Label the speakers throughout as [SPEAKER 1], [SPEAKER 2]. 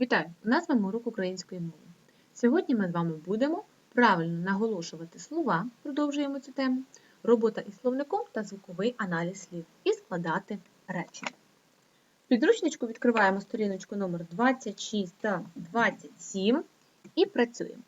[SPEAKER 1] Вітаю! Вами урок української мови. Сьогодні ми з вами будемо правильно наголошувати слова, продовжуємо цю тему, робота із словником та звуковий аналіз слів і складати речення. В підручничку відкриваємо сторіночку номер 26 та 27 і працюємо.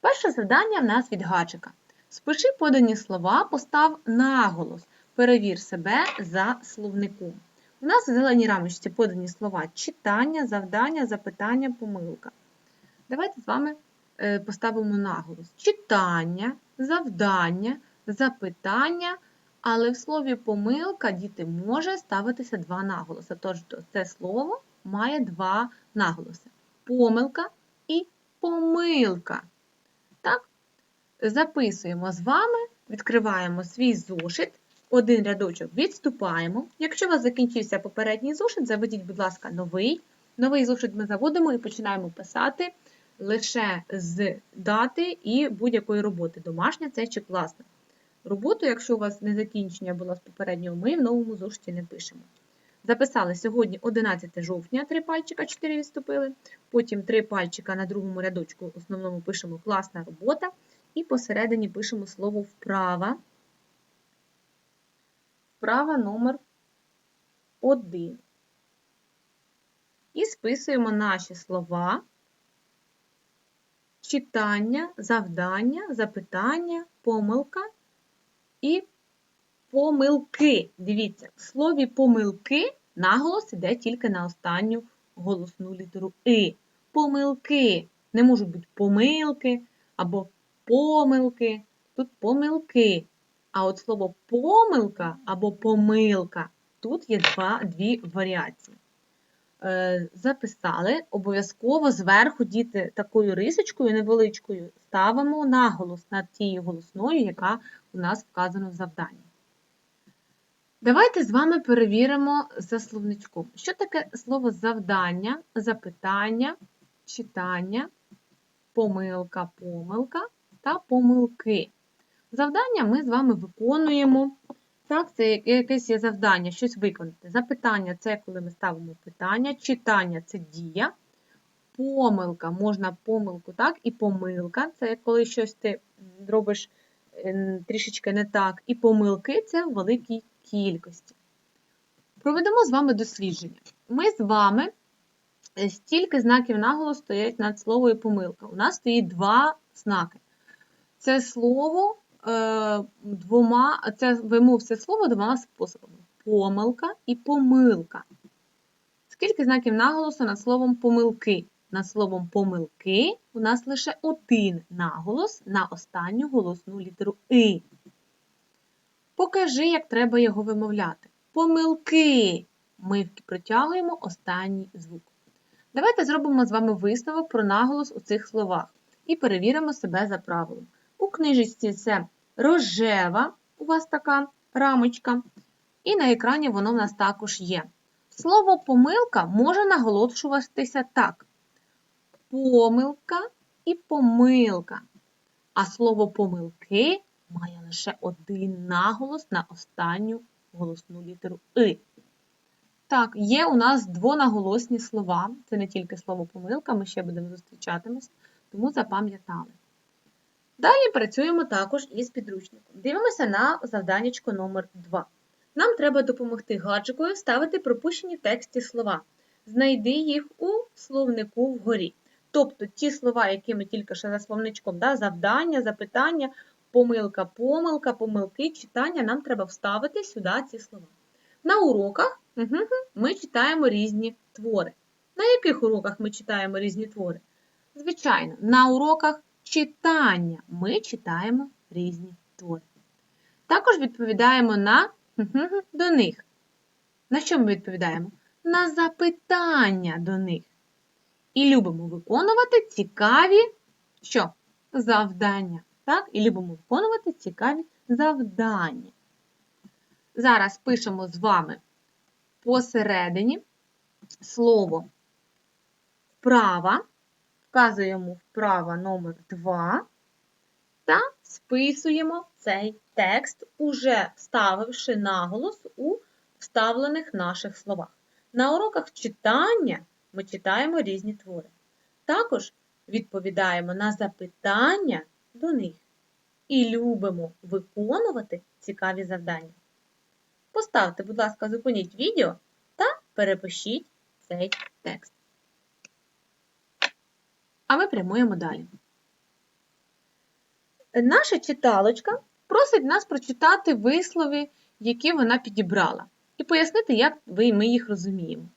[SPEAKER 1] Перше завдання в нас від гаджика. Спиши подані слова, постав наголос, перевір себе за словником. У нас в зеленій рамочці подані слова читання, завдання, запитання, помилка. Давайте з вами е, поставимо наголос. Читання, завдання, запитання, але в слові помилка діти може ставитися два наголоси. Тож це слово має два наголоси: помилка і помилка. Так? Записуємо з вами, відкриваємо свій зошит один рядочок відступаємо. Якщо у вас закінчився попередній зошит, заведіть, будь ласка, новий. Новий зошит ми заводимо і починаємо писати лише з дати і будь-якої роботи. Домашня це чи класна. Роботу, якщо у вас не закінчення була з попереднього, ми в новому зошиті не пишемо. Записали сьогодні 11 жовтня, три пальчика, 4 відступили. Потім три пальчика на другому рядочку основному пишемо класна робота. І посередині пишемо слово вправа. Вправа номер 1. І списуємо наші слова, читання, завдання, запитання, помилка і помилки. Дивіться, в слові помилки наголос іде тільки на останню голосну літеру И. Помилки. Не можуть бути помилки або помилки. Тут помилки. А от слово помилка або помилка тут є два, дві варіації. Е, записали, обов'язково зверху діти такою рисочкою невеличкою ставимо наголос над тією голосною, яка у нас вказана в завданні. Давайте з вами перевіримо за словничком. Що таке слово завдання, запитання, читання, помилка, помилка та помилки. Завдання ми з вами виконуємо. Так, це якесь є завдання, щось виконати. Запитання це коли ми ставимо питання, читання це дія. Помилка, можна помилку, так, і помилка це коли щось ти робиш трішечки не так. І помилки це в великій кількості. Проведемо з вами дослідження. Ми з вами е, стільки знаків наголосу стоять над словою помилка. У нас стоїть два знаки. Це слово Е, двома, це вимов це слово двома способами: помилка і помилка. Скільки знаків наголосу над словом помилки? Над словом помилки у нас лише один наголос на останню голосну літеру И. Покажи, як треба його вимовляти. Помилки. Ми протягуємо останній звук. Давайте зробимо з вами висновок про наголос у цих словах і перевіримо себе за правилом. У книжечці це рожева, у вас така рамочка, і на екрані воно в нас також є. Слово помилка може наголошуватися так: помилка і помилка. А слово помилки має лише один наголос на останню голосну літеру И. Так, є у нас двонаголосні слова. Це не тільки слово помилка, ми ще будемо зустрічатимось, тому запам'ятали. Далі працюємо також із підручником. Дивимося на завданнячко номер 2 Нам треба допомогти гаджикою вставити пропущені в тексті слова. Знайди їх у словнику вгорі. Тобто ті слова, які ми тільки що за словничком, да, завдання, запитання, помилка, помилка, помилки, читання, нам треба вставити сюди ці слова. На уроках угу, ми читаємо різні твори. На яких уроках ми читаємо різні твори? Звичайно, на уроках читання. Ми читаємо різні твори. Також відповідаємо на до них. На що ми відповідаємо? На запитання до них. І любимо виконувати цікаві що? завдання. Так? І любимо виконувати цікаві завдання. Зараз пишемо з вами посередині слово вправа вказуємо вправа номер 2 та списуємо цей текст, уже вставивши наголос у вставлених наших словах. На уроках читання ми читаємо різні твори. Також відповідаємо на запитання до них і любимо виконувати цікаві завдання. Поставте, будь ласка, зупиніть відео та перепишіть цей текст. А ми прямуємо далі. Наша читалочка просить нас прочитати вислови, які вона підібрала, і пояснити, як ми їх розуміємо.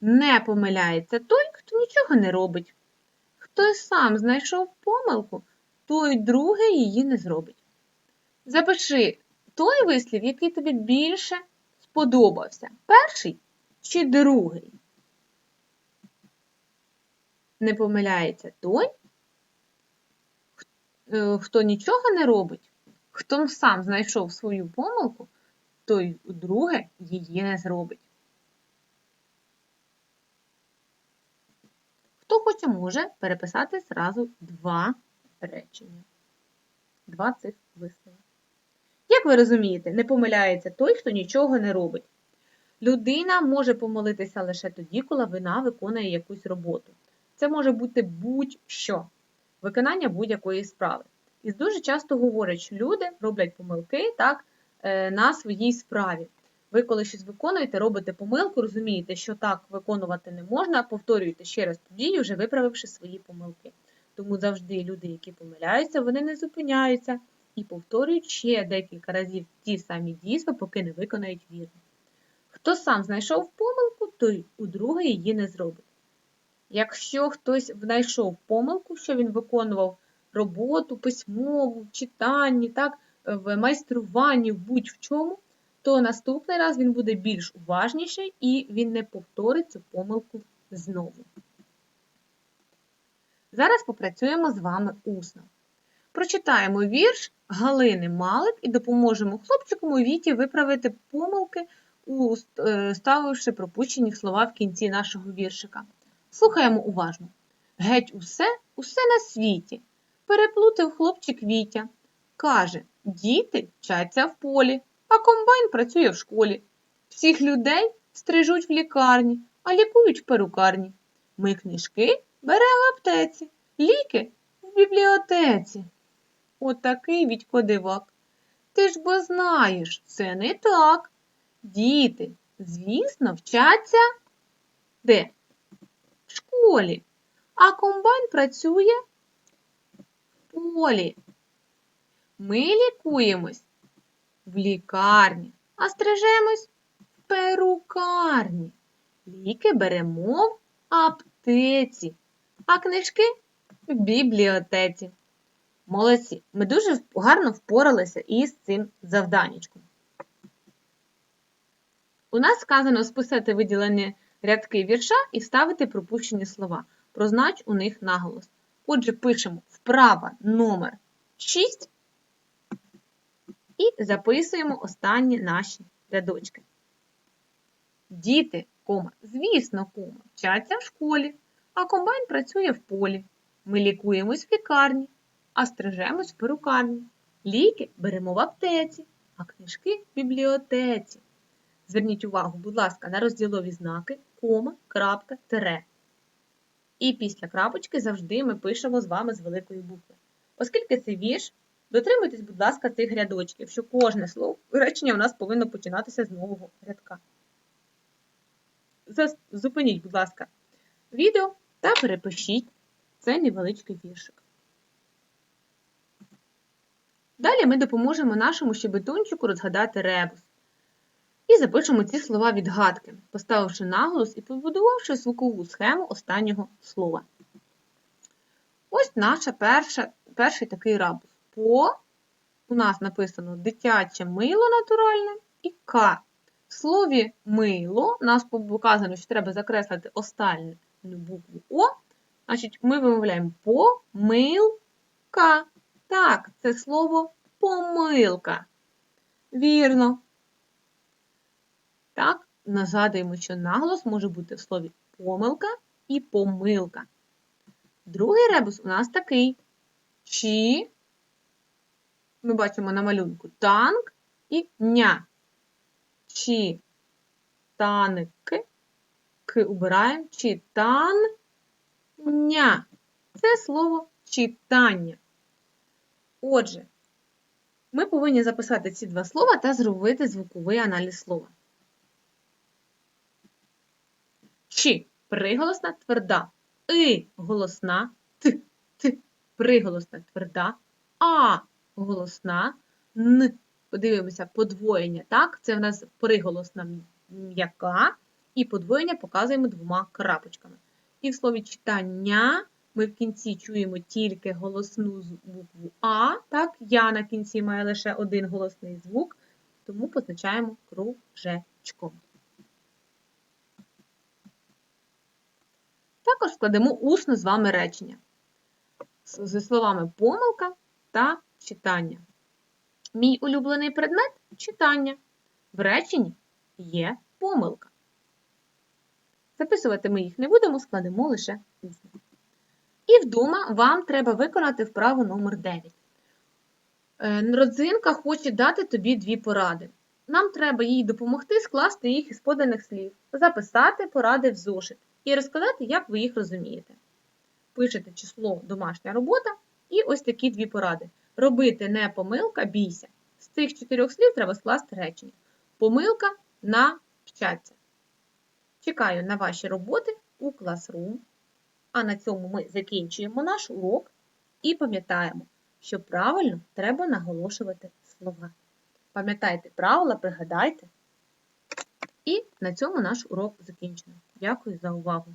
[SPEAKER 1] Не помиляється той, хто нічого не робить. Хто сам знайшов помилку, той другий її не зробить. Запиши той вислів, який тобі більше сподобався. Перший чи другий? Не помиляється той, е, хто нічого не робить, хто сам знайшов свою помилку, той друге її не зробить. Хто хоче, може переписати зразу два речення. Два цих вислови. Як ви розумієте, не помиляється той, хто нічого не робить. Людина може помилитися лише тоді, коли вона виконує якусь роботу. Це може бути будь-що, виконання будь-якої справи. І дуже часто говорять, що люди роблять помилки так, е, на своїй справі. Ви, коли щось виконуєте, робите помилку, розумієте, що так виконувати не можна, повторюєте ще раз ту дію, вже виправивши свої помилки. Тому завжди люди, які помиляються, вони не зупиняються і повторюють ще декілька разів ті самі дійства, поки не виконають вірно. Хто сам знайшов помилку, той у друге її не зробить. Якщо хтось знайшов помилку, що він виконував роботу, письмову, читанні, так, в майструванні, в будь-в чому, то наступний раз він буде більш уважніший і він не повторить цю помилку знову. Зараз попрацюємо з вами усно. Прочитаємо вірш Галини Малик і допоможемо хлопчику у віті виправити помилки, е, ставивши пропущені слова в кінці нашого віршика. Слухаємо уважно. Геть усе, усе на світі. Переплутав хлопчик Вітя. Каже, діти вчаться в полі, а комбайн працює в школі. Всіх людей стрижуть в лікарні, а лікують в перукарні. Ми книжки беремо в аптеці, ліки в бібліотеці. Отакий Вітько дивак. Ти ж бо знаєш, це не так. Діти, звісно, вчаться де? В школі. А комбайн працює в полі. Ми лікуємось в лікарні, а стрижемось в перукарні. Ліки беремо в аптеці, а книжки в бібліотеці. Молодці! Ми дуже гарно впоралися із цим завданнячком. У нас сказано списати виділені рядки вірша і вставити пропущені слова. Прознач у них наголос. Отже, пишемо вправа номер 6 і записуємо останні наші рядочки. Діти, кома, звісно, кома, вчаться в школі, а комбайн працює в полі. Ми лікуємось в лікарні а стрижемось в перукарні. Ліки беремо в аптеці, а книжки в бібліотеці. Зверніть увагу, будь ласка, на розділові знаки кома, крапка, тере. І після крапочки завжди ми пишемо з вами з великої букви. Оскільки це вірш, дотримуйтесь, будь ласка, цих рядочків, що кожне слово речення у нас повинно починатися з нового рядка. Зупиніть, будь ласка, відео та перепишіть цей невеличкий віршик. Далі ми допоможемо нашому щебетунчику розгадати ребус. І запишемо ці слова відгадки, поставивши наголос і побудувавши звукову схему останнього слова. Ось наша перший такий рабус. По у нас написано дитяче мило натуральне і К. В слові мило нас показано, що треба закреслити останню букву О. Значить, ми вимовляємо помилка. Так, це слово помилка. Вірно. Так, нагадуємо, що наголос може бути в слові помилка і помилка. Другий ребус у нас такий. Чи, ми бачимо на малюнку танк і ня. Чи танки, х убираємо. Читання. Це слово читання. Отже, ми повинні записати ці два слова та зробити звуковий аналіз слова. Чи приголосна тверда. И голосна т, т приголосна тверда. А голосна н. Подивимося, подвоєння. Так, це в нас приголосна м'яка, і подвоєння показуємо двома крапочками. І в слові читання ми в кінці чуємо тільки голосну букву А. Так, я на кінці маю лише один голосний звук, тому позначаємо кружечком. Також складемо усно з вами речення зі словами помилка та читання. Мій улюблений предмет читання. В реченні є помилка. Записувати ми їх не будемо, складемо лише усно. І вдома вам треба виконати вправу номер 9. Е, Родзинка хоче дати тобі дві поради. Нам треба їй допомогти скласти їх із поданих слів, записати поради в зошит і розказати, як ви їх розумієте. Пишете число домашня робота і ось такі дві поради. Робити не помилка, бійся. З цих чотирьох слів треба скласти речення. Помилка навчаться. Чекаю на ваші роботи у Classroom. А на цьому ми закінчуємо наш урок і пам'ятаємо, що правильно треба наголошувати слова. Пам'ятайте правила, пригадайте. І на цьому наш урок закінчено. Дякую за увагу!